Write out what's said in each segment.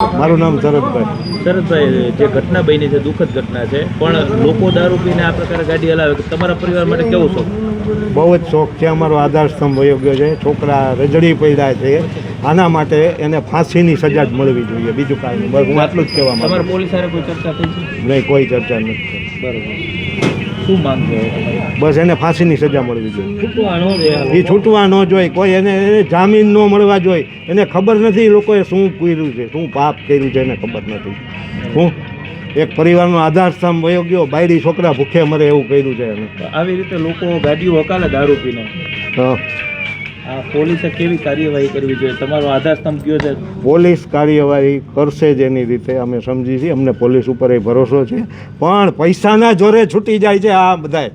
મારું નામ શરદભાઈ. શરદભાઈ જે ઘટના બની છે દુઃખદ ઘટના છે પણ લોકો દારૂ પીને આ પ્રકારે ગાડી હલાવે તમારા પરિવાર માટે કેવો શોખ? બહુ જ શોખ છે અમારો આધાર સ્તંભ વયો છે છોકરા રજડી પડ્યા છે આના માટે એને ફાંસીની સજા જ મળવી જોઈએ બીજું કાંઈ નહીં. હું આટલું જ કહેવા તમારા માંગુ પોલીસ કોઈ ચર્ચા થઈ છે? નહીં કોઈ ચર્ચા નથી. બરોબર. શું માંગ બસ એને ફાંસીની સજા મળવી જોઈએ. એ છૂટવા ન જોઈએ. કોઈ એને એને જામીન ન મળવા જોઈએ. એને ખબર નથી લોકોએ શું કર્યું છે શું પાપ કર્યું છે એને ખબર નથી. શું એક પરિવારનો આધાર સ્તંભ વયો ગયો. બાયડી છોકરા ભૂખે મરે એવું કર્યું છે એને. આવી રીતે લોકો ગાડીઓ હકાલે દારૂ પીને. હા. પોલીસે કેવી કાર્યવાહી કરવી જોઈએ? તમારો આધાર સ્તંભ કયો છે? પોલીસ કાર્યવાહી કરશે જ એની રીતે અમે સમજી છીએ. અમને પોલીસ ઉપર એ ભરોસો છે. પણ પૈસાના જોરે છૂટી જાય છે આ બધાય.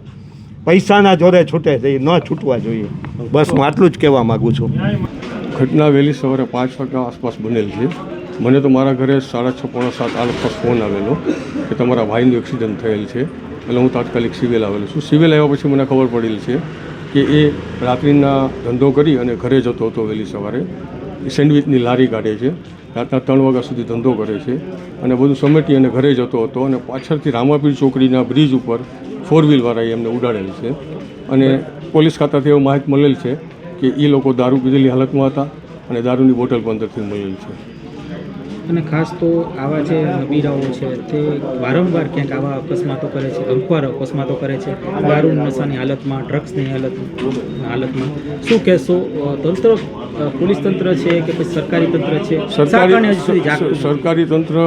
પૈસાના જોરે છૂટે છે. એ ન છૂટવા જોઈએ. બસ હું આટલું જ કહેવા માગું છું. ઘટના વહેલી સવારે પાંચ વાગ્યા આસપાસ બનેલ છે. મને તો મારા ઘરે સાડા છ પોણા સાત આસપાસ ફોન આવેલો કે તમારા ભાઈનું એક્સિડન્ટ થયેલ છે. એટલે હું તાત્કાલિક સિવિલ આવેલો છું. સિવિલ આવ્યા પછી મને ખબર પડેલી છે કે એ રાત્રિના ધંધો કરી અને ઘરે જતો હતો વહેલી સવારે. સેન્ડવિચની લારી કાઢે છે. રાતના ત્રણ વાગ્યા સુધી ધંધો કરે છે. અને બધું સમેટી અને ઘરે જતો હતો અને પાછળથી રામાપીર ચોકડીના બ્રિજ ઉપર ફોર વ્હીલવાળાએ એમને ઉડાડેલ છે. અને પોલીસ ખાતાથી એવો માહિતી મળેલ છે કે એ લોકો દારૂ પીધેલી હાલતમાં હતા અને દારૂની બોટલ પણ અંદરથી મળેલ છે. અને ખાસ તો આવા જે નબીરાઓ છે તે વારંવાર ક્યાંક આવા અકસ્માતો કરે છે ગંભીર અકસ્માતો કરે છે દારૂ નશાની હાલતમાં ડ્રગ્સની હાલત હાલતમાં શું કહેશો? તંત્ર પોલીસ તંત્ર છે કે પછી સરકારી તંત્ર છે? સરકારી સરકારી તંત્ર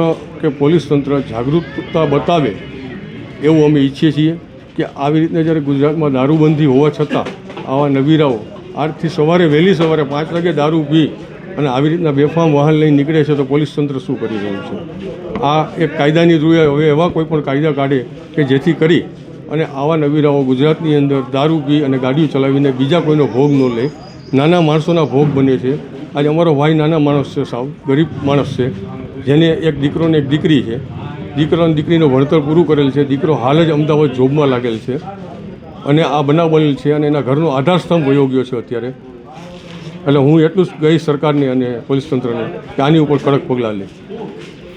કે પોલીસ તંત્ર જાગૃતતા બતાવે એવું અમે ઈચ્છીએ છીએ કે આવી રીતના જ્યારે ગુજરાતમાં દારૂબંધી હોવા છતાં આવા નબીરાઓ આજથી સવારે વહેલી સવારે પાંચ વાગે દારૂ પી અને આવી રીતના બેફામ વાહન લઈને નીકળે છે તો પોલીસ તંત્ર શું કરી રહ્યું છે? આ એક કાયદાની રૂએ હવે એવા કોઈ પણ કાયદા કાઢે કે જેથી કરી અને આવા નવીરાઓ ગુજરાતની અંદર દારૂ પી અને ગાડીઓ ચલાવીને બીજા કોઈનો ભોગ ન લે. નાના માણસોના ભોગ બને છે. આજે અમારો ભાઈ નાના માણસ છે સાવ, ગરીબ માણસ છે, જેને એક દીકરો ને એક દીકરી છે. દીકરો અને દીકરીનું ભણતર પૂરું કરેલ છે. દીકરો હાલ જ અમદાવાદ જોબમાં લાગેલ છે. અને આ બનાવ બનેલ છે અને એના ઘરનો આધારસ્તંભ વયો ગયો છે અત્યારે. એટલે હું એટલું જ કહીશ સરકારને અને પોલીસ તંત્રને કે આની ઉપર કડક પગલાં લે.